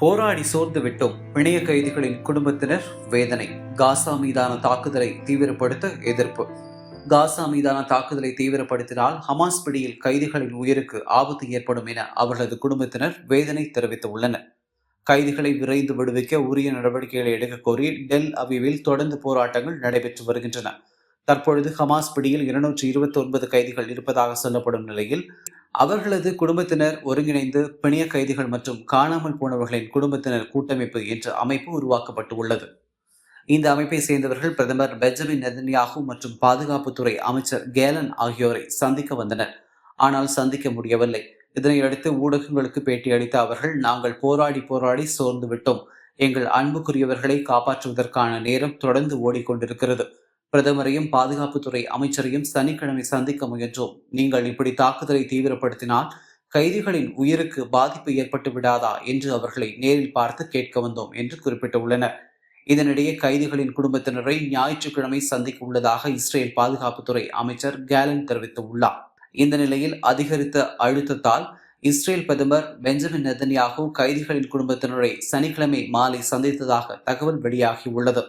போராடி சோர்ந்து விட்டோம். பிணைய கைதிகளின் குடும்பத்தினர் வேதனை. காசா மீதான தாக்குதலை தீவிரப்படுத்த எதிர்ப்பு. காசா மீதான தாக்குதலை தீவிரப்படுத்தினால் ஹமாஸ் பிடியில் கைதிகளின் உயிருக்கு ஆபத்து ஏற்படும் என அவர்களது குடும்பத்தினர் வேதனை தெரிவித்துள்ளனர். கைதிகளை விரைந்து விடுவிக்க உரிய நடவடிக்கைகளை எடுக்க கோரி டெல் அவிவில் தொடர்ந்து போராட்டங்கள் நடைபெற்று வருகின்றன. தற்பொழுது ஹமாஸ் பிடியில் இருநூற்றி இருபத்தி ஒன்பது கைதிகள் இருப்பதாக சொல்லப்படும் நிலையில் அவர்களது குடும்பத்தினர் ஒருங்கிணைந்து பிணைய கைதிகள் மற்றும் காணாமல் போனவர்களின் குடும்பத்தினர் கூட்டமைப்பு என்ற அமைப்பு உருவாக்கப்பட்டு உள்ளது இந்த அமைப்பை சேர்ந்தவர்கள் பிரதமர் பெஞ்சமின் நெதன்யாகு மற்றும் பாதுகாப்புத்துறை அமைச்சர் கேலன் ஆகியோரை சந்திக்க வந்தனர். ஆனால் சந்திக்க முடியவில்லை. இதனையடுத்து ஊடகங்களுக்கு பேட்டியளித்த அவர்கள் நாங்கள் போராடி போராடி சோர்ந்து விட்டோம். எங்கள் அன்புக்குரியவர்களை காப்பாற்றுவதற்கான நேரம் தொடர்ந்து ஓடிக்கொண்டிருக்கிறது. பிரதமரையும் பாதுகாப்புத்துறை அமைச்சரையும் சனிக்கிழமை சந்திக்க முயன்றோம். நீங்கள் இப்படி தாக்குதலை தீவிரப்படுத்தினால் கைதிகளின் உயிருக்கு பாதிப்பு ஏற்பட்டு விடாதா என்று அவர்களை நேரில் பார்த்து கேட்க வந்தோம் என்று குறிப்பிட்டுள்ளனர். இதனிடையே கைதிகளின் குடும்பத்தினரை ஞாயிற்றுக்கிழமை சந்திக்க உள்ளதாக இஸ்ரேல் பாதுகாப்புத்துறை அமைச்சர் கேலன் தெரிவித்துள்ளார். இந்த நிலையில் அதிகரித்த அழுத்தத்தால் இஸ்ரேல் பிரதமர் பெஞ்சமின் நெதன்யாகு கைதிகளின் குடும்பத்தினரை சனிக்கிழமை மாலை சந்தித்ததாக தகவல் வெளியாகியுள்ளது.